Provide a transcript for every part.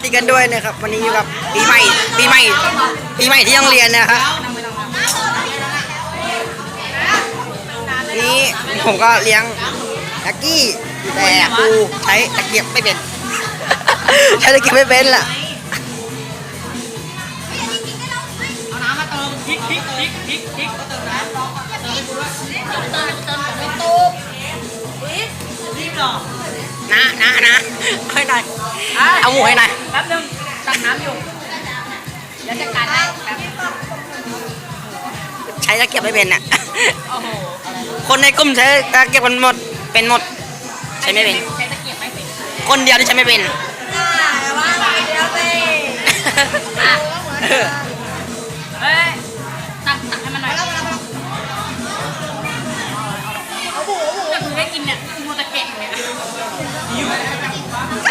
ที่กันด้วยนะครับ วันนี้อยู่กับปีใหม่ปีใหม่ปีใหม่ที่โรงเรียนนะครับนี่ผมก็เลี้ยงลักกี้แต่ครูใช้ตะเกียบไม่เป็นใช้ตะเกียบไม่เป็นล่ะเอาน้ำมาเติมพริกพริกพริกพริกพริกก็เติมน้ำเติมให้กูด้วยเติมเติมเติมไม่ตูบพริกพริกเหรอนะนะนะให้หน่อย เอาหมูให้หน่อยแป๊บนึงตักน้ำอยู่เดี๋ยวจัดการให้แป๊บใช้ตะเกียบไม่เป็นอะ โอ้โหคนในกลุ่มใช้ตะเกียบกันหมด เป็นหมด ใช้ไม่เป็น ใช้ตะเกียบไม่เป็นคนเดียวที่ใช้ไม่เป็นเออเฮ้ยตักตักให้มันหน่อยแต่กูไม่กินเนี่ยกูมัวแต่เก็บเนี่ยอัน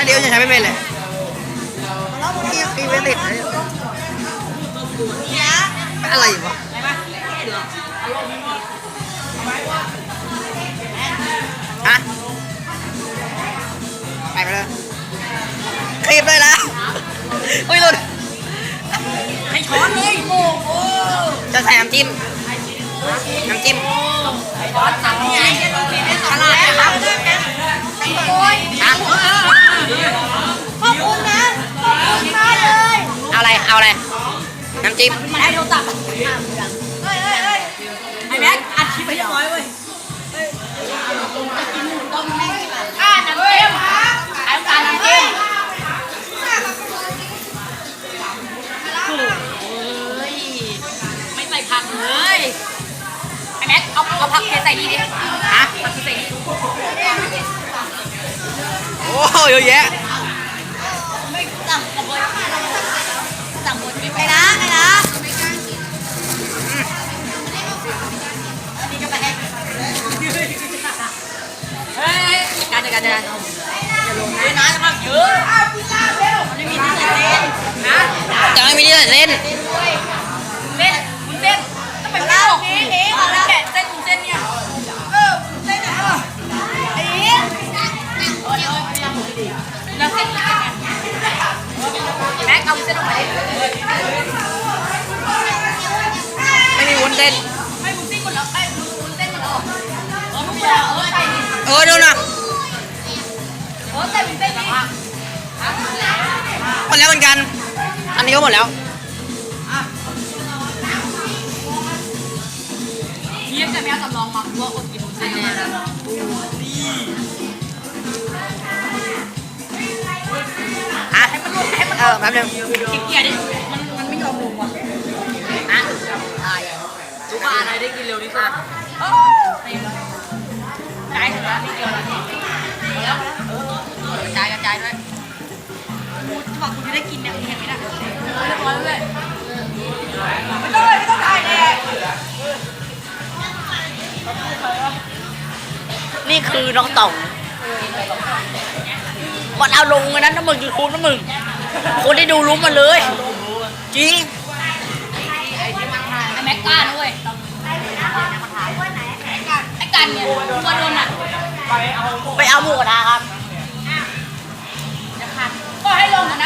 เดียวจะใช้ไม่เป็นเลยปีไม่ติดเลยอะไรวะอะไรปะฮะไปไปเลยคลิปเลยแล้วอุ้ยหลุดให้ช้อนเลยโอ้โหจะใส่น้ำจิ้มน้ำจิ้มช้อนตักนี่ไงตลาดนะครับ เอาอะไรเอาอะไรน้ำจิ้มมันให้โทรศัพท์ไอ้แม็กอัดคลิปให้เรียบร้อยเว้ยอ่าน้ำจิ้มไอ้น้ำตาลน้ำจิ้มโอ้ยไม่ใส่ผักเลยไอ้แม็กเอาเอาผักเทใส่นี่ดิฮะผักเทใส่นี่โอ้เยอะแยะ การจัดการจัดการอย่าลงเยนะจะพักเยอะมันไม่มีที่จะเล่นนะจะไม่มีที่ไหนเล่นเล่นคุณเส้นต้องไปไม่บอกนี่นี่เอาแล้วแกะเส้นคุณเส้นเนี่ยเออคุณเส้นเนี่ยเออไอ้นี่โอ้ยโอ้ยแล้วเส้นเนี่ยแม็กเอาเส้นออกมาไม่มีวุ้นเส้นไม่มึงซิ่งหมดแล้วไอ้มึงมึงเต้นหมดแล้วเหรออมึงอย่าเออใส่ดิเออดูนะ หมดแล้วเหมือนกัน อันนี้ก็หมดแล้วเทียบจะไม่เอาสำรองมาเพราะว่าอดกินเนเลยฮะเออแป๊บนึงขี้เกียจดิมันมันไม่ยอมลงว่ะอะตายรู้ว่าอะไรได้กินเร็วที่สุดโอ้ยกระจายเถอะนะนิดเดียวนะแล้วกระจายกระจายด้วย กูจะบอกกูจะได้กินเนี่ยเห็นไหมนะเรียบร้อยเลยไม่ต้องไม่ต้องถ่ายแน่นี่คือน้องต่องมันเอาลงกันนั้นนะมึงคือคุณนะมึง คนที่ดูรู้มาเลย จริงไอ้แม็กก้าด้วยไอ้กันเนี่ยตัวโดนอะ ไปเอาหมูกระทะครับ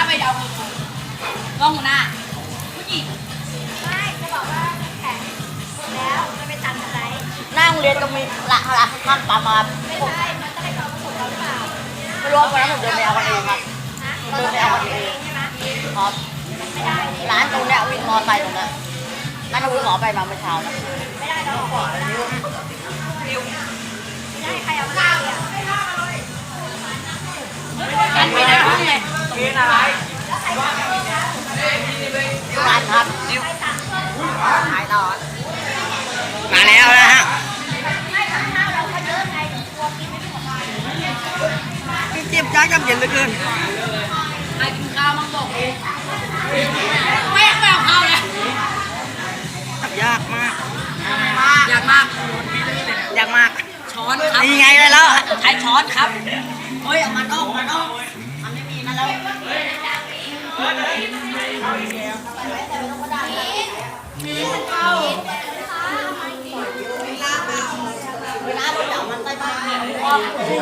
ให้ลงหัวหน้าไปเดาลงหัวหน้าผู้หญิงหน้าโรงเรียนก็มีละละข้างปั๊มครับไม่รู้ว่าวันนั้นผมเดินไปเอากันเองครับเดินไปเอากันเองครับร้านตรงเนี้ยวินมอไซค์ตรงเนี้ยนั่นคือหมอไปมาเมื่อเช้านะกัน มาแล้วนะฮะเจ็บจ้ากับเย็นเหลือเกินใครกินข้าวมั่งบอกกูแม่ไม่เอาข้าวเลยยากมากอยากมากยากมาก ช้อนครับนี่ไงเลยแล้วใช้ช้อนครับเฮ้ยมันออกมันออกมันไม่มีนั่นแล้ว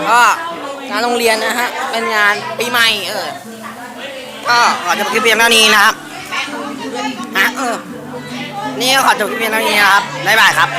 ก็งานโรงเรียนนะฮะ เป็นงานปีใหม่เออ ก็ขอจบคลิปเพียงเท่านี้นะครับฮะเออ นี่ก็ขอจบคลิปเพียงเท่านี้นะครับบ๊ายบายครับ